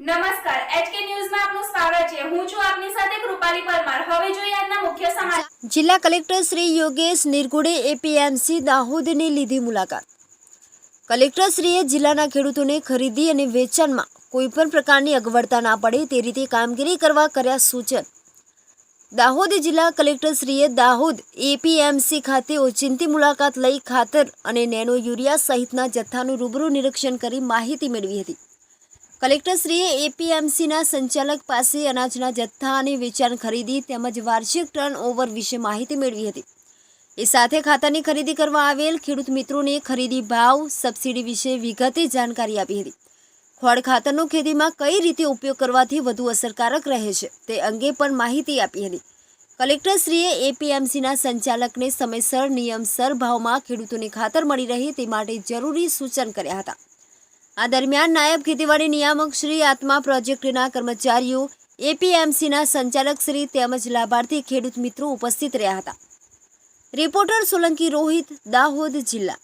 નમસ્કાર એચકે ન્યૂઝમાં આપનું સ્વાગત છે. હું છું આપની સાથે કૃપાલી પરમાર. હવે જોઈએ આજના મુખ્ય સમાચાર. જિલ્લા કલેક્ટર શ્રી યોગેશ નિરગુડે એપીએમસી દાહોદની લીધી મુલાકાત. કલેક્ટરશ્રીએ જિલ્લાના ખેડૂતોને ખરીદી અને વેચાણમાં કોઈપણ પ્રકારની અગવડતા ના પડે તે રીતે કામગીરી કરવા કર્યા સૂચન. દાહોદ જિલ્લા કલેક્ટર શ્રીએ દાહોદ એપીએમસી ખાતે ઓચિંતી મુલાકાત લઈ ખાતર અને નેનો યુરિયા સહિતના જથ્થાનું રૂબરૂ નિરીક્ષણ કરી માહિતી મેળવી હતી. કલેક્ટરશ્રીએ એપીએમસીના સંચાલક પાસે અનાજના જથ્થા અને વેચાણ ખરીદી તેમજ વાર્ષિક ટર્ન ઓવર વિશે માહિતી મેળવી હતી. એ સાથે ખાતાની ખરીદી કરવા આવેલ ખેડૂત મિત્રોને ખરીદી ભાવ, સબસિડી વિશે વિગતે જાણકારી આપી હતી. ખોળ ખાતરનો ખેતીમાં કઈ રીતે ઉપયોગ કરવાથી વધુ અસરકારક રહે છે તે અંગે પણ માહિતી આપી હતી. કલેક્ટરશ્રીએ એપીએમસીના સંચાલકને સમયસર, નિયમસર ભાવમાં ખેડૂતોને ખાતર મળી રહે તે માટે જરૂરી સૂચન કર્યા હતા. આ દરમિયાન નાયબ ખેતીવાડી નિયામક શ્રી આત્મા પ્રોજેક્ટના કર્મચારીઓ એપીએમસીના સંચાલક શ્રી તેમજ લાભાર્થી ખેડૂત મિત્રો ઉપસ્થિત રહ્યા હતા. રિપોર્ટર સોલંકી રોહિત દાહોદ જિલ્લા.